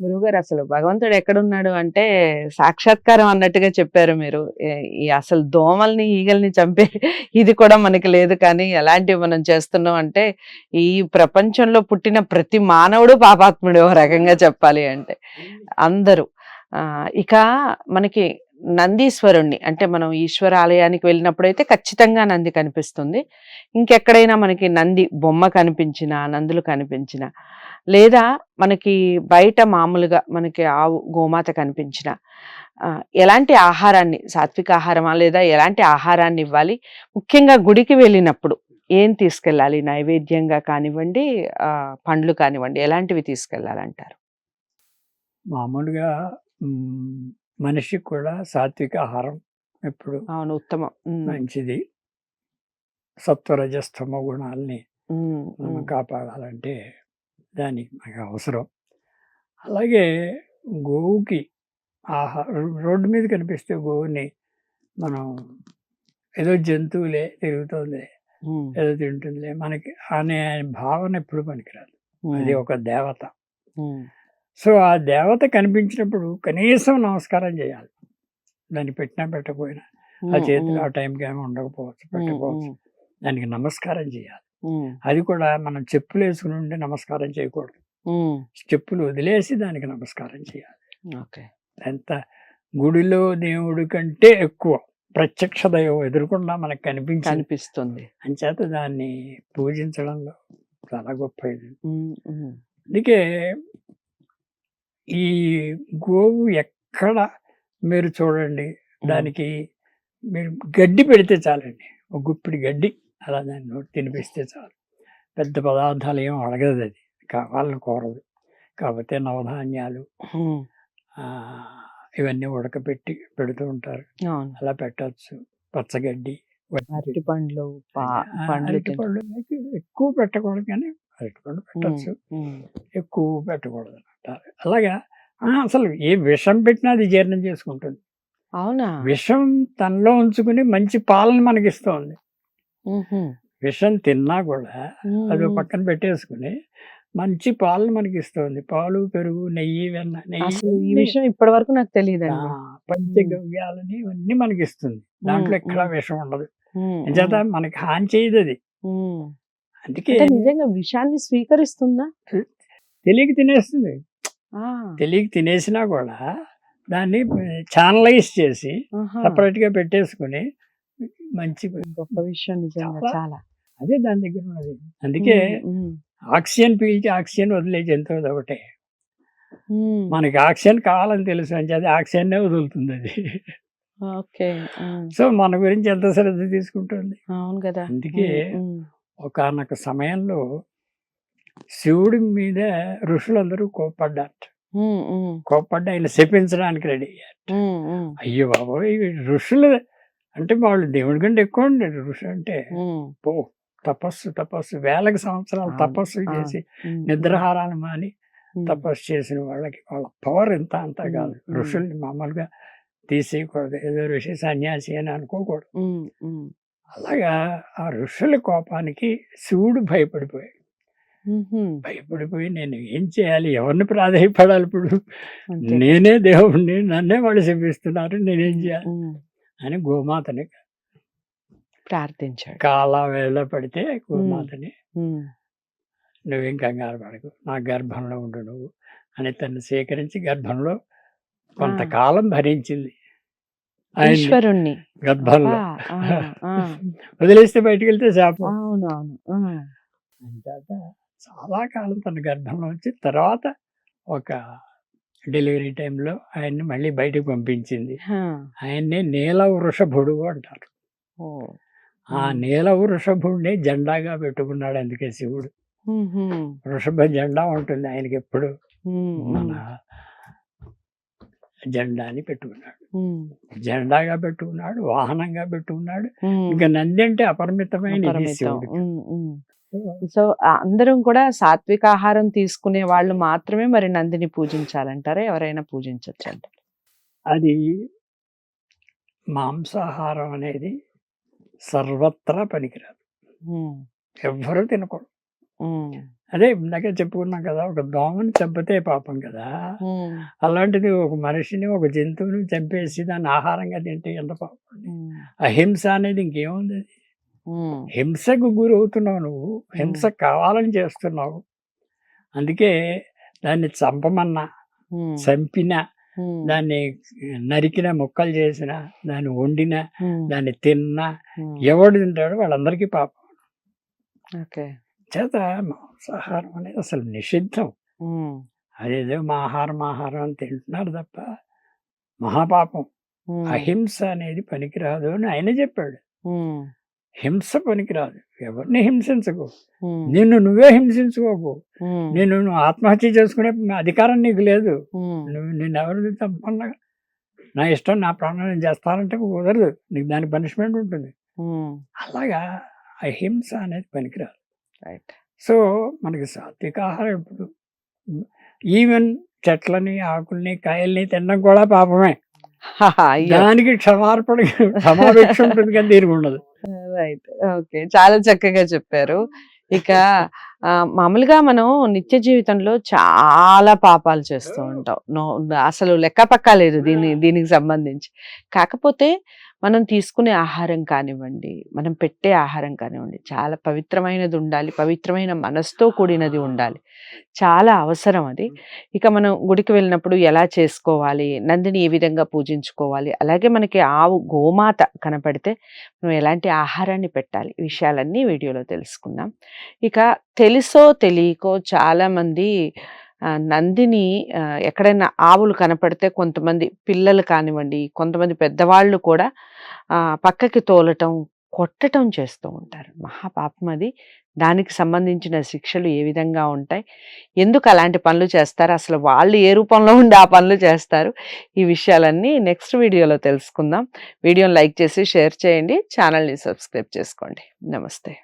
గురువుగారు అసలు భగవంతుడు ఎక్కడున్నాడు అంటే సాక్షాత్కారం అన్నట్టుగా చెప్పారు మీరు. ఈ అసలు దోమల్ని ఈగల్ని చంపే ఇది కూడా మనకి లేదు కానీ ఎలాంటివి మనం చేస్తున్నాం అంటే ఈ ప్రపంచంలో పుట్టిన ప్రతి మానవుడు పాపాత్ముడు ఒక రకంగా చెప్పాలి అంటే. అందరూ. ఆ, ఇక మనకి నందీశ్వరుణ్ణి. అంటే మనం ఈశ్వర ఆలయానికి వెళ్ళినప్పుడు అయితే ఖచ్చితంగా నంది కనిపిస్తుంది. ఇంకెక్కడైనా మనకి నంది బొమ్మ కనిపించినా నందులు కనిపించినా లేదా మనకి బయట మామూలుగా మనకి ఆవు గోమాత కనిపించిన ఎలాంటి ఆహారాన్ని సాత్విక ఆహారమా లేదా ఎలాంటి ఆహారాన్ని ఇవ్వాలి? ముఖ్యంగా గుడికి వెళ్ళినప్పుడు ఏం తీసుకెళ్ళాలి? నైవేద్యంగా కానివ్వండి పండ్లు కానివ్వండి ఎలాంటివి తీసుకెళ్ళాలంటారు? మామూలుగా మనిషికి కూడా సాత్విక ఆహారం ఎప్పుడు అవును. ఉత్తమం. మంచిది. సత్వరజస్తమ గుణాలని మనం కాపాడాలంటే దానికి మనకు అవసరం. అలాగే గోవుకి ఆహారం రోడ్డు మీద కనిపిస్తే గోవుని మనం ఏదో జంతువులే తిరుగుతుంది ఏదో తింటుందిలే మనకి అనే భావన ఎప్పుడు పనికిరాదు. అది ఒక దేవత. సో ఆ దేవత కనిపించినప్పుడు కనీసం నమస్కారం చేయాలి. దాన్ని పెట్టినా పెట్టకపోయినా. ఆ చేతిలో ఆ టైంకి ఏమి ఉండకపోవచ్చు పెట్టకపోవచ్చు. దానికి నమస్కారం చేయాలి. అది కూడా మనం చెప్పులు వేసుకుని ఉండి నమస్కారం చేయకూడదు. చెప్పులు వదిలేసి దానికి నమస్కారం చేయాలి. ఓకే. ఎంత గుడిలో దేవుడి కంటే ఎక్కువ ప్రత్యక్ష దైవం ఎదురుకుండా మనకు కనిపించింది. కనిపిస్తుంది. అంచేత దాన్ని పూజించడంలో చాలా గొప్ప ఇది. అందుకే ఈ గోవు ఎక్కడ మీరు చూడండి దానికి మీరు గడ్డి పెడితే చాలండి. ఒక గుప్పిడి గడ్డి అలా దాన్ని నోటి తినిపిస్తే చాలు. పెద్ద పదార్థాలు ఏం అడగదు అది. కావాలని కోరదు. కాకపోతే నవధాన్యాలు ఇవన్నీ ఉడకపెట్టి పెడుతూ ఉంటారు. అలా పెట్టచ్చు. పచ్చగడ్డి అరటి పండ్లు ఆ, పండ్లు ఎక్కువ పెట్టకూడదు కానీ అరటిపండు పెట్టచ్చు. ఉమ్, ఎక్కువ పెట్టకూడదు అంటారు. అలాగా? అసలు ఏ విషం పెట్టినా అది జీర్ణం చేసుకుంటుంది. అవునా? విషం తనలో ఉంచుకుని మంచి పాలను మనకి ఇస్తుంది ఉహు, విషం తిన్నా కూడా అది. పక్కన పెట్టేసుకుని మంచి పాలను మనకి ఇస్తుంది పాలు పెరుగు నెయ్యి వెన్న నెయ్యి ఈ విషయం ఇప్పటి వరకు నాకు ఆ, తెలియదండి పంచగవ్యాలని ఇవన్నీ మనకి ఇస్తుంది దాంట్లో ఎక్కడ. విషం ఉండదు. చేత మనకి హాని చేయదు అది. అందుకే నిజంగా విషాన్ని స్వీకరిస్తుందా? తెలియక తినేస్తుంది. తెలియక తినేసినా కూడా దాన్ని ఛానలైజ్ చేసి. సపరేట్గా పెట్టేసుకుని మంచి గొప్ప విషయం నిజంగా చాలా- అదే దాని దగ్గర ఉన్నది. అందుకే ఆక్సిజన్ పీల్చి ఆక్సిజన్ వదిలే జంతువు ఒకటే. మనకి ఆక్సిజన్ కావాలని తెలుసు అంటే అది ఆక్సిజన్ వదులుతుంది అది. ఓకే. సో మన గురించి ఎంత శ్రద్ధ తీసుకుంటుంది? అవును కదా. అందుకే ఒకనొక సమయంలో శివుడి మీద ఋషులందరూ కోప్పడ్డారు కోప్పడ్డ ఆయన శపించడానికి రెడీ అయ్యారు అయ్యో బాబోయ్! ఋషులు అంటే వాళ్ళు దేవుడి కంటే ఎక్కువ ఉండే ఋషి అంటే. పో తపస్సు తపస్సు. వేలకు సంవత్సరాలు తపస్సు. చేసి నిద్రాహారాలు మాని తపస్సు చేసిన వాళ్ళకి వాళ్ళ పవర్ ఎంత అంత కాదు. ఋషుల్ని మామూలుగా తీసేయకూడదు. ఏదో ఋషి సన్యాసి అని అనుకోకూడదు. అలాగా ఆ ఋషుల కోపానికి శివుడు భయపడిపోయాడు. భయపడిపోయి నేను ఏం చేయాలి? ఎవరిని ప్రాధాయపడాలి ఇప్పుడు. నేనే దేవుణ్ణి నన్నే వాళ్ళు శపిస్తున్నారు నేనేం చేయాలి? అని గోమాతని ప్రార్థించాడు. కాల వేళ పడితే గోమాతని ఉమ్, నువ్వేం కంగారు పడకు నా గర్భంలో ఉండు నువ్వు అని తను స్వీకరించి గర్భంలో కొంతకాలం భరించింది. ఈశ్వరుణ్ణి. గర్భంలో. వదిలేస్తే బయటికి వెళ్తే శాపం చాలా కాలం తన గర్భంలో వచ్చి తర్వాత ఒక డెలివరీ టైంలో ఆయన్ని మళ్ళీ బయటకు పంపించింది. ఆయన్ని నీల వృషభుడు అంటారు ఆ నీల వృషభుడిని జెండాగా పెట్టుకున్నాడు అందుకే శివుడు. వృషభ జెండా ఉంటుంది ఆయనకి ఎప్పుడు మన జెండాని పెట్టుకున్నాడు. జెండాగా పెట్టుకున్నాడు వాహనంగా పెట్టుకున్నాడు. ఇంకా నంది అంటే అపరిమితమైన. సో అందరం కూడా సాత్విక ఆహారం తీసుకునే వాళ్ళు మాత్రమే మరి నందిని పూజించాలంటారా? ఎవరైనా పూజించవచ్చు అంటారు అది మాంసాహారం అనేది సర్వత్రా పనికిరాదు. ఎవ్వరూ తినకూడదు. అదే ఇందాక చెప్పుకున్నాం కదా ఒక దోమని చంపితే పాపం కదా అలాంటిది ఒక మనిషిని ఒక జంతువుని చంపేసి దాన్ని ఆహారంగా తింటే ఎంత పాపం అహింస అనేది ఇంకేముంది? అది? హింసకు గురి అవుతున్నావు నువ్వు హింస కావాలని చేస్తున్నావు. అందుకే దాన్ని చంపమన్నా చంపిన దాన్ని నరికిన ముక్కలు చేసిన దాన్ని వండిన దాన్ని తిన్నా ఎవడు తింటాడో వాళ్ళందరికీ పాపం. ఓకే. చేత మాంసాహారం అనేది అసలు నిషిద్ధం. అదేదో మాహారం ఆహారం అని తింటున్నారు తప్ప మహాపాపం. అహింస అనేది పనికిరాదు అని ఆయన చెప్పాడు. హింస పనికిరాదు. ఎవరిని హింసించకు? నిన్ను నువ్వే హింసించుకోకు. నేను నువ్వు ఆత్మహత్య చేసుకునే అధికారం నీకు లేదు. నువ్వు నేను ఎవరు తప్పకుండా నా ఇష్టం నా ప్రాణం నేను చేస్తానంటే కుదరదు. నీకు దానికి పనిష్మెంట్ ఉంటుంది. అలాగా అహింస అనేది పనికిరాదు. రైట్. సో మనకి సాత్విక ఆహారం ఇప్పుడు ఈవెన్ చెట్లని ఆకుల్ని కాయల్ని తినడం కూడా పాపమే. దానికి క్షమార్పణ క్షమాభిక్ష ఉంటుంది కానీ దీనికి ఉండదు. రైట్ ఓకే చాలా చక్కగా చెప్పారు. ఇక ఆ, మామూలుగా మనం నిత్య జీవితంలో చాలా పాపాలు చేస్తూ ఉంటాం. అసలు లెక్క పక్క లేదు దీని దీనికి సంబంధించి. కాకపోతే మనం తీసుకునే ఆహారం కానివ్వండి మనం పెట్టే ఆహారం కానివ్వండి చాలా పవిత్రమైనది ఉండాలి పవిత్రమైన మనసుతో కూడినది ఉండాలి. చాలా అవసరం అది. ఇక మనం గుడికి వెళ్ళినప్పుడు ఎలా చేసుకోవాలి నందిని ఏ విధంగా పూజించుకోవాలి అలాగే మనకి ఆవు గోమాత కనపడితే మనం ఎలాంటి ఆహారాన్ని పెట్టాలి విషయాలన్నీ వీడియోలో తెలుసుకుందాం. ఇక తెలుసో తెలియకో చాలా మంది ఆ, నందిని ఎక్కడైనా ఆవులు కనపడితే కొంతమంది పిల్లలు కానివ్వండి కొంతమంది పెద్దవాళ్ళు కూడా పక్కకి తోలటం కొట్టటం చేస్తూ ఉంటారు. మహాపాపం అది. దానికి సంబంధించిన శిక్షలు ఏ విధంగా ఉంటాయి? ఎందుకు అలాంటి పనులు చేస్తారు? అసలు వాళ్ళు ఏ రూపంలో ఉండి ఆ పనులు చేస్తారు? ఈ విషయాలన్నీ నెక్స్ట్ వీడియోలో తెలుసుకుందాం. వీడియోని లైక్ చేసి షేర్ చేయండి. ఛానల్ని సబ్స్క్రైబ్ చేసుకోండి. నమస్తే.